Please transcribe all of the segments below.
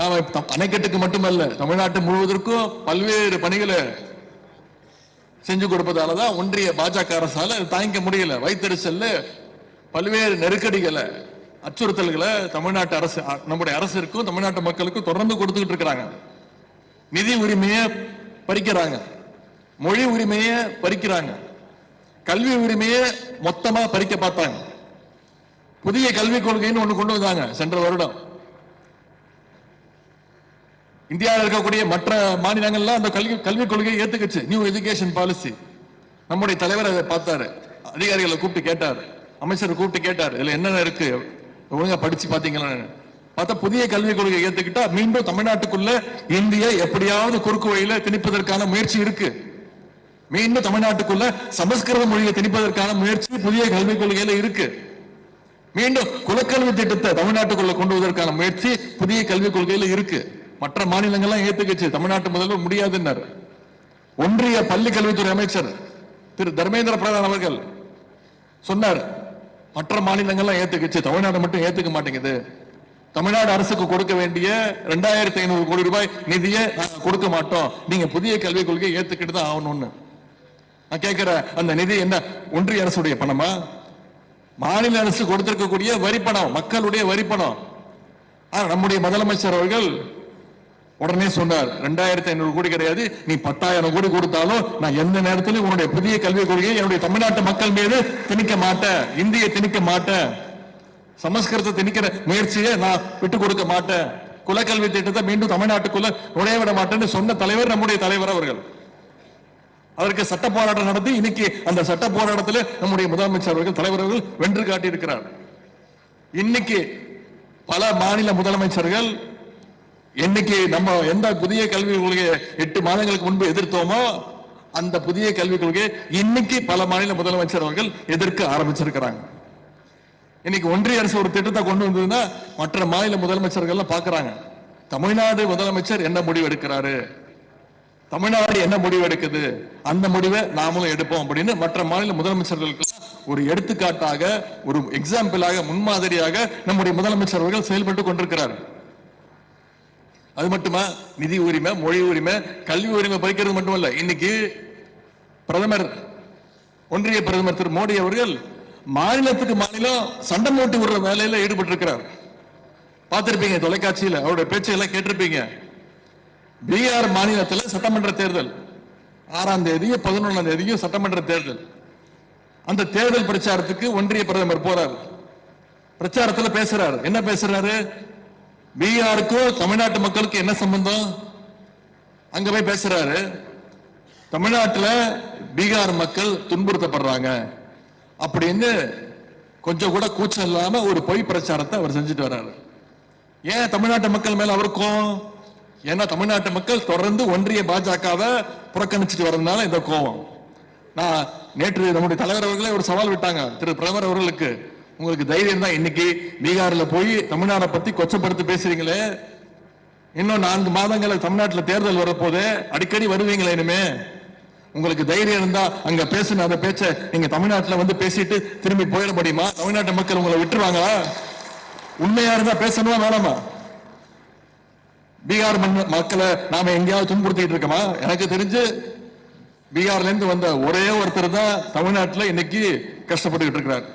நாம அணைக்கட்டுக்கு மட்டுமல்ல தமிழ்நாட்டு முழுவதற்கும் பல்வேறு பணிகளை செஞ்சு கொடுப்பதால தான் ஒன்றிய பாஜக அரசால தாங்கிக்க முடியல. வைத்தறிச்சல்ல பல்வேறு நெருக்கடிகளை அச்சுறுத்தல்களை தமிழ்நாட்டு அரசு நம்முடைய அரசிற்கும் தமிழ்நாட்டு மக்களுக்கும் தொடர்ந்து கொடுத்துக்கிட்டு இருக்கிறாங்க. நிதி உரிமையை பறிக்கிறாங்க. மொழி உரிமையை பறிக்கிறாங்க. கல்வி உரிமையை மொத்தமா பறிக்க பார்த்தாங்க. புதிய கல்விக் கொள்கைன்னு ஒண்ணு கொண்டு வந்தாங்க சென்ற வருடம். இந்தியாவில் இருக்கக்கூடிய மற்ற மாநிலங்கள்லாம் அந்த கல்வி கல்விக் கொள்கையை ஏற்றுக்கிச்சு நியூ எஜுகேஷன் பாலிசி நம்முடைய தலைவர் அதை பார்த்தாரு. அதிகாரிகளை கூப்பிட்டு கேட்டார். அமைச்சர் கூப்பிட்டு கேட்டார். இதுல என்னென்ன இருக்கு? ஒழுங்கா படிச்சு பாத்தீங்களா பார்த்தா புதிய கல்விக் கொள்கையை ஏத்துக்கிட்டா மீண்டும் தமிழ்நாட்டுக்குள்ள இந்திய எப்படியாவது குறுக்கு வழியில திணிப்பதற்கான முயற்சி இருக்கு. மீண்டும் தமிழ்நாட்டுக்குள்ள சமஸ்கிருத மொழியை திணிப்பதற்கான முயற்சி புதிய கல்விக் கொள்கையில இருக்கு. மீண்டும் குலக்கல்வி திட்டத்தை தமிழ்நாட்டுக்குள்ள கொண்டு வருவதற்கான முயற்சி புதிய கல்விக் கொள்கையில இருக்கு. மற்ற மாநிலங்கள்லாம் ஏத்துக்கிச்சு. தமிழ்நாட்டு முதல்வர் முடியாதுன்னாரு. ஒன்றிய பள்ளி கல்வித்துறை அமைச்சர் திரு தர்மேந்திர பிரதான் அவர்கள் சொன்னார் மற்ற மாநிலங்கள்லாம் ஏத்துக்கிச்சு. தமிழ்நாடு மட்டும் ஏத்துக்க மாட்டேங்குது. தமிழ்நாடு அரசுக்கு கொடுக்க வேண்டிய ரெண்டாயிரத்தி ஐநூறு கோடி ரூபாய் நிதியை கொடுக்க மாட்டோம். நீங்க புதிய கல்விக் கொள்கையை ஏத்துக்கிட்டு தான் ஆகணும்னு. நான் கேட்கிறேன் அந்த நிதி என்ன? ஒன்றிய அரசுடைய பணமா? மாநில அரசு கொடுத்திருக்கக்கூடிய வரி பணம் மக்களுடைய வரி பணம் ஆனா நம்முடைய முதலமைச்சர் அவர்கள் உடனே சொன்னார் ரெண்டாயிரத்தி ஐநூறு கோடி கிடையாது. நீ பத்தாயிரம் கோடி கொடுத்தாலும் நான் எந்த நேரத்திலும் உன்னுடைய புதிய கல்விக் கொள்கையை என்னுடைய தமிழ்நாட்டு மக்கள் மீது திணிக்க மாட்டேன். இந்தியை திணிக்க மாட்டேன். சமஸ்கிருதத்தை திணிக்கிற முயற்சியை நான் விட்டு கொடுக்க மாட்டேன். குலக்கல்வி திட்டத்தை மீண்டும் தமிழ்நாட்டுக்குள்ள நுழைய விட மாட்டேன்னு சொன்ன தலைவர் நம்முடைய தலைவர் அவர்கள். அதற்கு சட்ட போராட்டம் நடத்தி இன்னைக்கு அந்த சட்ட போராட்டத்தில் நம்முடைய முதலமைச்சர் அவர்கள் தலைவர் அவர்கள் வென்று காட்டியிருக்கிறார். இன்னைக்கு பல மாநில முதலமைச்சர்கள் என்னைக்கு நம்ம எந்த புதிய கல்விக் கொள்கையை எட்டு மாதங்களுக்கு முன்பு எதிர்த்தோமோ அந்த புதிய கல்விக் கொள்கையை இன்னைக்கு பல மாநில முதலமைச்சர் அவர்கள் எதிர்க்க ஆரம்பிச்சிருக்கிறாங்க. இன்னைக்கு ஒன்றிய அரசு ஒரு திட்டத்தை கொண்டு வந்ததுன்னா மற்ற மாநில முதலமைச்சர்கள் எல்லாம் பாக்குறாங்க தமிழ்நாடு முதலமைச்சர் என்ன முடிவு எடுக்கிறாரு? தமிழ்நாடு என்ன முடிவு எடுக்குது? அந்த முடிவை நாமளும் எடுப்போம் அப்படின்னு மற்ற மாநில முதலமைச்சர்களுக்கு ஒரு எடுத்துக்காட்டாக ஒரு எக்ஸாம்பிளாக முன்மாதிரியாக நம்முடைய முதலமைச்சர் அவர்கள் செயல்பட்டு கொண்டிருக்கிறார். அது மட்டுமா? நிதி உரிமை மொழி உரிமை கல்வி உரிமை பறிக்கிறது மட்டுமல்ல. இன்னைக்கு பிரதமர் ஒன்றிய பிரதமர் திரு மோடி அவர்கள் மாநிலத்துக்கு மாநிலம் சண்டை மூட்டி விடுற வேலையில ஈடுபட்டு இருக்கிறார் பார்த்திருப்பீங்க தொலைக்காட்சியில். அவருடைய பேச்சையெல்லாம் கேட்டிருப்பீங்க. பீகார் மாநிலத்தில் சட்டமன்ற தேர்தல். ஆறாம் தேதியும் பதினொன்றாம் தேதியும் சட்டமன்ற தேர்தல். அந்த தேர்தல் பிரச்சாரத்துக்கு ஒன்றிய பிரதமர் போறார். பிரச்சாரத்தில் பேசுறாரு. என்ன பேசுறாரு? பீகாருக்கும் தமிழ்நாட்டு மக்களுக்கு என்ன சம்பந்தம்? அங்க போய் பேசுறாரு. தமிழ்நாட்டில் பீகார் மக்கள் துன்புறுத்தப்படுறாங்க. அப்படின்னு கொஞ்சம் கூட கூச்சம் இல்லாம ஒரு பொய் பிரச்சாரத்தை அவர் செஞ்சுட்டு வர்றாரு. ஏன் தமிழ்நாட்டு மக்கள் மேல அவருக்கும் ஏன்னா தமிழ்நாட்டு மக்கள் தொடர்ந்து ஒன்றிய பாஜகவை புறக்கணிச்சுட்டு வர்றதுனால இந்த கோபம் நான் நேற்று நம்முடைய தலைவர் அவர்களே ஒரு சவால் விட்டாங்க. திரு பிரதமர் அவர்களுக்கு. உங்களுக்கு தைரியம் தான் இன்னைக்கு பீகார்ல போய் தமிழ்நாடை பத்தி கொச்சப்படுத்தி பேசுறீங்களே? இன்னும் நான்கு மாதங்களில் தமிழ்நாட்டில் தேர்தல் வரப்போது அடிக்கடி வருவீங்களே இனிமே? உங்களுக்கு தைரியம் இருந்தா அங்க பேசின அந்த பேச்ச நீங்க தமிழ்நாட்டில் வந்து பேசிட்டு திரும்பி போயிட முடியுமா? தமிழ்நாட்டு மக்கள் உங்களை விட்டுருவாங்களா? உண்மையா இருந்தா பேசணுமா வேணாமா? பீகார் மக்களை நாம எங்கேயாவது துன்புறுத்திட்டு இருக்கோமா? எனக்கு தெரிஞ்சு பீகார்ல இருந்து வந்த ஒரே ஒருத்தர் தான் தமிழ்நாட்டில் இன்னைக்கு கஷ்டப்பட்டுக்கிட்டு இருக்கிறார்.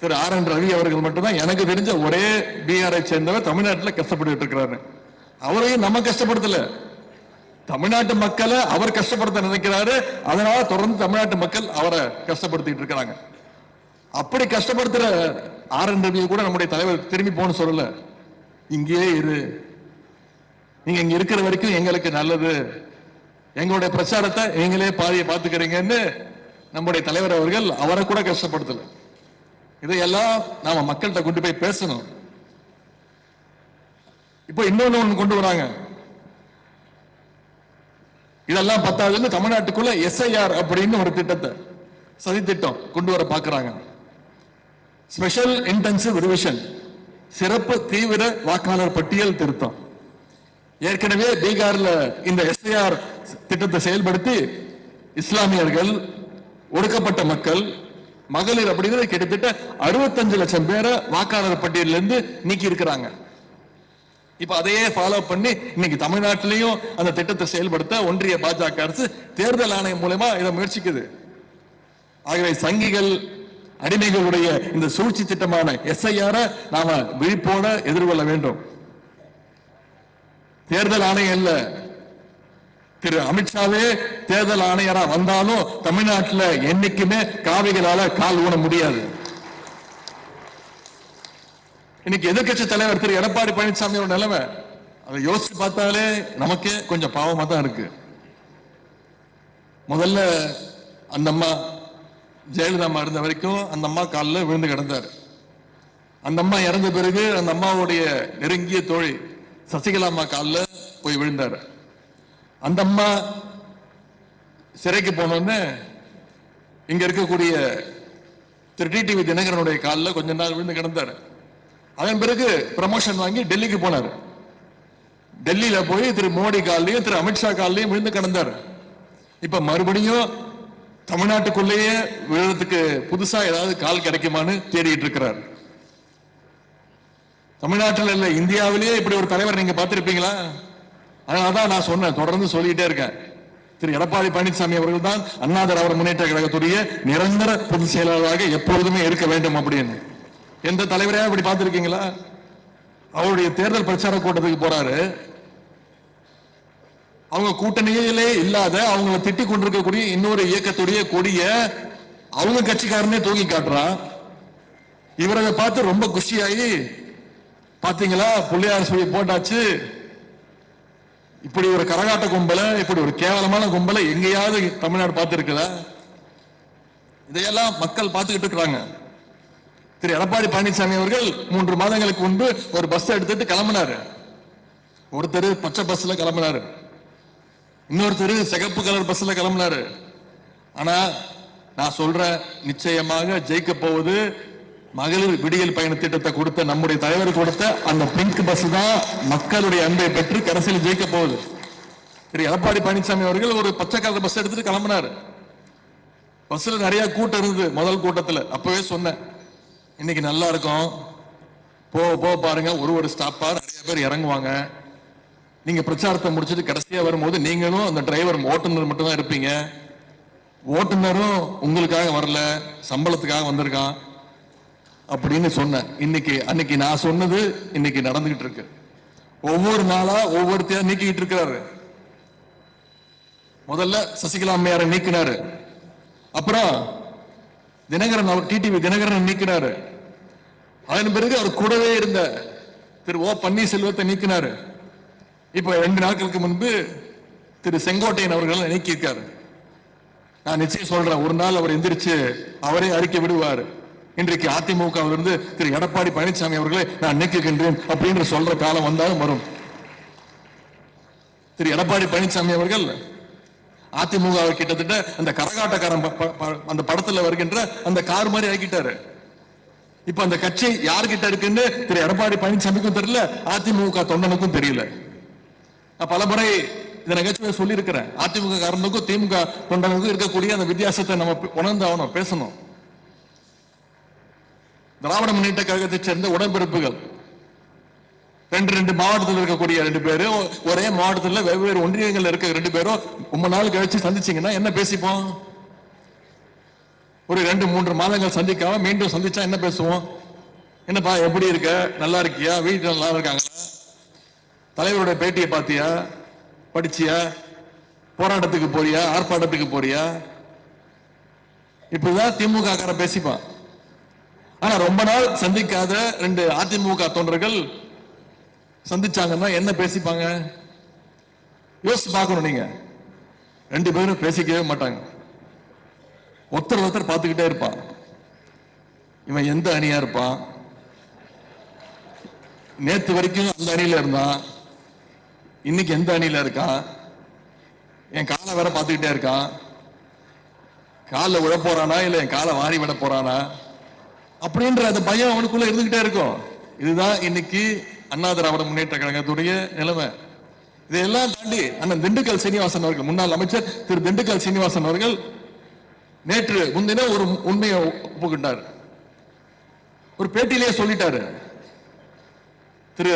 திரு ஆர் என் ரவி அவர்கள் மட்டும்தான் எனக்கு தெரிஞ்ச ஒரே பீகாரை சேர்ந்தவர் தமிழ்நாட்டில் கஷ்டப்பட்டு இருக்கிறாரு. அவரையும் நம்ம கஷ்டப்படுத்தல. தமிழ்நாட்டு மக்களை அவர் கஷ்டப்படுத்த நினைக்கிறாரு. அதனால தொடர்ந்து தமிழ்நாட்டு மக்கள் அவரை கஷ்டப்படுத்திட்டு இருக்கிறாங்க. அப்படி கஷ்டப்படுத்துற ஆர் என் ரவியை கூட நம்முடைய தலைவர் திரும்பி போன சொல்லல. இங்கேயே இரு. நீங்க இங்க இருக்கிற வரைக்கும் எங்களுக்கு நல்லது. எங்களுடைய பிரச்சாரத்தை நீங்களே பாதியை பார்த்துக்கிறீங்கன்னு நம்முடைய தலைவர் அவர்கள் அவரை கூட கஷ்டப்படுத்தலை. இதையெல்லாம் நாம மக்கள்கிட்ட கொண்டு போய் பேசணும். இப்போ இன்னொன்னு ஒண்ணு கொண்டு வராங்க. இதெல்லாம் பத்தாதுன்னு தமிழ்நாட்டுக்குள்ள எஸ்ஐஆர் அப்படின்னு ஒரு திட்டத்தை சதி திட்டம் கொண்டு வர பாக்குறாங்க. ஸ்பெஷல் இன்டென்சிவ் ரிவிஷன் சிறப்பு தீவிர வாக்காளர் பட்டியல் திருத்தம். ஏற்கனவே பீகார்ல இந்த எஸ்ஐஆர் திட்டத்தை செயல்படுத்தி இஸ்லாமியர்கள் ஒடுக்கப்பட்ட மக்கள் மகளிர் அப்படிங்கிறது கிட்டத்தட்ட அறுபத்தஞ்சு லட்சம் பேரை வாக்காளர் பட்டியல இருந்து நீக்கி இருக்கிறாங்க இப்ப அதையே ஃபாலோ பண்ணி இன்னைக்கு தமிழ்நாட்டிலையும் அந்த திட்டத்தை செயல்படுத்த ஒன்றிய பாஜக அரசு தேர்தல் ஆணையம் மூலயமா இதை முயற்சிக்குது. ஆகவே சங்கிகள் அடிமைகளுடைய இந்த சூழ்ச்சி திட்டமான எஸ்ஐஆர நாம விழிப்போட எதிர்கொள்ள வேண்டும். தேர்தல் ஆணையம் இல்ல. திரு அமித்ஷாவே தேர்தல் ஆணையரா வந்தாலும் தமிழ்நாட்டுல என்னைக்குமே காவிகளால கால் ஊன முடியாது. இன்னைக்கு எதிர்கட்சி தலைவர் திரு எடப்பாடி பழனிசாமியோட நிலைமை அதை யோசிச்சு பார்த்தாலே நமக்கே கொஞ்சம் பாவமா தான் இருக்கு. முதல்ல அந்த அம்மா ஜெயலலிதா அம்மா இருந்த வரைக்கும் அந்த அம்மா காலில் விழுந்து கிடந்தார். அந்த அம்மா இறந்த பிறகு அந்த அம்மாவுடைய நெருங்கிய தோழி சசிகலா அம்மா காலில் போய் விழுந்தார். அந்த அம்மா சிறைக்கு போனோடனே இங்க இருக்கக்கூடிய திரு டிடிவி தினகரனுடைய காலில் கொஞ்ச நாள் விழுந்து கிடந்தார். அதன் பிறகு ப்ரமோஷன் வாங்கி டெல்லிக்கு போனார். டெல்லியில போய் திரு மோடி காலையும் திரு அமித்ஷா காலையும் விழுந்து கிடந்தார். இப்ப மறுபடியும் தமிழ்நாட்டுக்குள்ளேயே விழுறதுக்கு புதுசா ஏதாவது கால் கிடைக்குமான்னு தேடிட்டு இருக்கிறார். தமிழ்நாட்டில் இல்லை இந்தியாவிலேயே இப்படி ஒரு தலைவர் நீங்க பார்த்திருப்பீங்களா? அதான் நான் சொன்னேன் தொடர்ந்து சொல்லிட்டே இருக்கேன். திரு எடப்பாடி பழனிசாமி அவர்கள் தான் அண்ணா திராவிட முன்னேற்ற கழகத்துடைய நிரந்தர பொதுச் செயலாளராக எப்பொழுதுமே இருக்க வேண்டும் அப்படின்னு. எந்த தலைவரையா இப்படி பார்த்திருக்கீங்களா? அவருடைய தேர்தல் பிரச்சார கூட்டத்துக்கு போறாரு. அவங்க கூட்டணியிலே இல்லாத அவங்கள திட்டிக் கொண்டிருக்கக்கூடிய இன்னொரு இயக்கத்துடைய கொடிய அவங்க கட்சிக்காரனே தூக்கி காட்டுறான். இவரை பார்த்து ரொம்ப குஷியாகி பாத்தீங்களா பிள்ளையார் சொல்லி போட்டாச்சு இப்படி ஒரு கரகாட்ட கும்பல இப்படி ஒரு கேவலமான கும்பலை எங்கேயாவது தமிழ்நாடு பார்த்திருக்குதா? இதையெல்லாம் மக்கள் பார்த்துக்கிட்டு இருக்கிறாங்க. திரு எடப்பாடி பழனிசாமி அவர்கள் மூன்று மாதங்களுக்கு முன்பு ஒரு பஸ் எடுத்துட்டு கிளம்பினாரு. ஒருத்தர் பச்சை பஸ்ல கிளம்பினாரு. இன்னொருத்தர் சிகப்பு கலர் பஸ்ல கிளம்பினாரு. ஆனா நான் சொல்றேன் நிச்சயமாக ஜெயிக்க போவது மகளிர் விடியல் பயண திட்டத்தை கொடுத்த நம்முடைய தலைவர் கொடுத்த அந்த பிங்க் பஸ் தான் மக்களுடைய அன்பை பெற்று கடைசியில் ஜெயிக்க போகுது. திரு எடப்பாடி பழனிசாமி அவர்கள் ஒரு பச்சை கலர் பஸ் எடுத்துட்டு கிளம்புனார். பஸ்ல நிறைய கூட்டம் இருந்தது முதல் கூட்டத்தில். அப்பவே சொன்னேன் இன்னைக்கு நல்லா இருக்கும். போ போ பாருங்க. ஒரு ஒரு ஸ்டாப்பா நிறைய பேர் இறங்குவாங்க. நீங்க பிரச்சாரத்தை முடிச்சுட்டு கடைசியா வரும்போது நீங்களும் அந்த டிரைவர் ஓட்டுநர் மட்டும் தான் இருப்பீங்க. ஓட்டுநரும் உங்களுக்காக வரல. சம்பளத்துக்காக வந்திருக்கான். அப்படின்னு சொன்னேன். இன்னைக்கு அன்னைக்கு நான் சொன்னது இன்னைக்கு நடந்துகிட்டு இருக்கு. ஒவ்வொரு நாளா ஒவ்வொருத்தையா நீக்கிட்டு இருக்கிறாரு. முதல்ல சசிகலா அம்மையாரை நீக்கினாரு. அப்புறம் தினகரன் அவர் டிடிவி தினகரன் நீக்கினாரு. அதன் பிறகு அவர் கூடவே இருந்த திரு ஓ பன்னீர்செல்வத்தை நீக்கினாரு. இப்ப ரெண்டு நாட்களுக்கு முன்பு திரு செங்கோட்டையன் அவர்கள் நீக்கியிருக்காரு. நான் நிச்சயம் சொல்றேன் ஒரு நாள் அவர் எந்திரிச்சு அவரே அறிக்கை விடுவாரு. இன்றைக்கு அதிமுகவிலிருந்து இருந்து திரு எடப்பாடி பழனிசாமி அவர்களை நான் நீக்குகின்றேன் அப்படின்னு சொல்ற காலம் வந்தாலும் வரும். திரு எடப்பாடி பழனிசாமி அவர்கள் அதிமுக கிட்டத்தட்ட அந்த கரகாட்டக்காரன் அந்த படத்துல வருகின்ற அந்த கார் மாதிரி ஆக்கிட்டாரு. இப்ப அந்த கட்சி யார்கிட்ட இருக்குன்னு திரு எடப்பாடி பழனிசாமிக்கும் தெரியல அதிமுக தொண்டனுக்கும் தெரியல. பல பலமுறை இந்த நிகழ்ச்சியில சொல்லியிருக்கிறேன் அதிமுக காரனுக்கும் திமுக தொண்டனுக்கும் இருக்கக்கூடிய அந்த வித்தியாசத்தை நம்ம பே- உணர்ந்து ஆகணும் பேசணும். திராவிட முன்னேற்ற கழகத்தைச் சேர்ந்த உடன்பிறப்புகள். ரெண்டு ரெண்டு மாவட்டத்தில் இருக்கக்கூடிய ரெண்டு பேரும் ஒரே மாவட்டத்தில் வெவ்வேறு ஒன்றியங்கள் இருக்க ரெண்டு பேரும் ரொம்ப நாள் கழிச்சு சந்திச்சீங்கன்னா என்ன பேசிப்போம்? ஒரு ரெண்டு மூன்று மாதங்கள் சந்திக்காம மீண்டும் சந்திச்சா என்ன பேசுவோம்? என்னப்பா எப்படி இருக்க? நல்லா இருக்கியா? வீட்டில் நல்லா இருக்காங்க தலைவருடைய பேட்டியை பார்த்தியா? படிச்சியா? போராட்டத்துக்கு போறியா? ஆர்ப்பாட்டத்துக்கு போறியா? இப்படிதான் திமுக பேசிப்பான். ஆனா ரொம்ப நாள் சந்திக்காத ரெண்டு அதிமுக தொண்டர்கள் சந்திச்சாங்கன்னா என்ன பேசிப்பாங்க? யோசிச்சு பார்க்கணும் நீங்க. ரெண்டு பேரும் பேசிக்கவே மாட்டாங்க. ஒருத்தர் ஒருத்தர் பார்த்துக்கிட்டே இருப்பான். இவன் எந்த அணியா இருப்பான்? நேத்து வரைக்கும் அந்த அணியில இருந்தான். இன்னைக்கு எந்த அணியில இருக்கான்? என் காலை வேற பார்த்துக்கிட்டே இருக்கான். காலில் விழ போறானா இல்லை என் காலை வாரி விட போறானா? அப்படின்ற அந்த பயம் அவனுக்குள்ள இருந்துகிட்டே இருக்கும். இதுதான் இன்னைக்கு அண்ணா திராவிட முன்னேற்ற கழகத்துடைய நிலைமை. இதையெல்லாம் தாண்டி அண்ணன் திண்டுக்கல் சீனிவாசன் அவர்கள் முன்னாள் அமைச்சர் திரு திண்டுக்கல் சீனிவாசன் அவர்கள் நேற்று முன்தின ஒரு உண்மையை ஒப்புக்கிட்டார் ஒரு பேட்டியிலேயே சொல்லிட்டாரு. திரு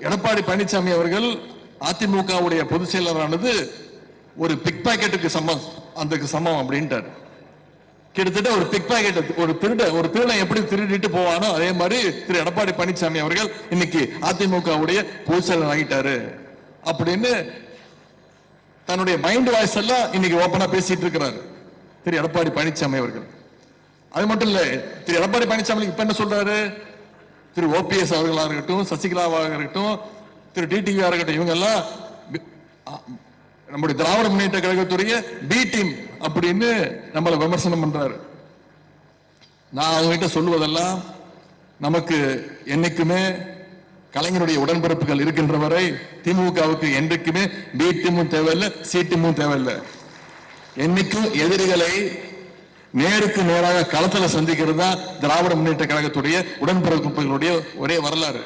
எடப்பாடி பழனிசாமி அவர்கள் அதிமுகவுடைய பொதுச் செயலரானது ஒரு பிக் பாக்கெட்டுக்கு சமம் அதுக்கு சமம் அப்படின்ட்டார். கிட்டத்தட்ட ஒரு பிக் பாக்கெட் ஒரு திருட ஒரு திருடன் எப்படி திருடிட்டு போவானோ அதே மாதிரி திரு எடப்பாடி பழனிசாமி அவர்கள் இன்னைக்கு அதிமுகவுடைய பூசல் வாங்கிட்டாரு அப்படின்னு தன்னுடைய மைண்ட் வாய்ஸ் எல்லாம் இன்னைக்கு ஓப்பனா பேசிட்டு இருக்கிறாரு திரு எடப்பாடி பழனிசாமி அவர்கள். அது மட்டும் இல்ல திரு எடப்பாடி பழனிசாமி இப்ப என்ன சொல்றாரு? திரு ஓபிஎஸ் அவர்களா இருக்கட்டும் சசிகலாவாக இருக்கட்டும் திரு டிடிவியா இருக்கட்டும் இவங்க எல்லாம் நம்முடைய திராவிட முன்னேற்ற கழகத்துடைய பி டீம் அப்படின்னு நம்மளை விமர்சனம் பண்றாரு. நான் அவங்ககிட்ட சொல்லுவதெல்லாம் நமக்கு என்னைக்குமே கலைஞருடைய உடன்பிறப்புகள் இருக்கின்ற வரை திமுகவுக்கு என்றைக்குமே பி டீமும் தேவையில்லை சி டீமும் தேவையில்லை. என்னைக்கும் எதிரிகளை நேருக்கு நேராக களத்துல சந்திக்கிறது தான் திராவிட முன்னேற்ற கழகத்துடைய உடன்பிறப்புகளுடைய ஒரே வரலாறு.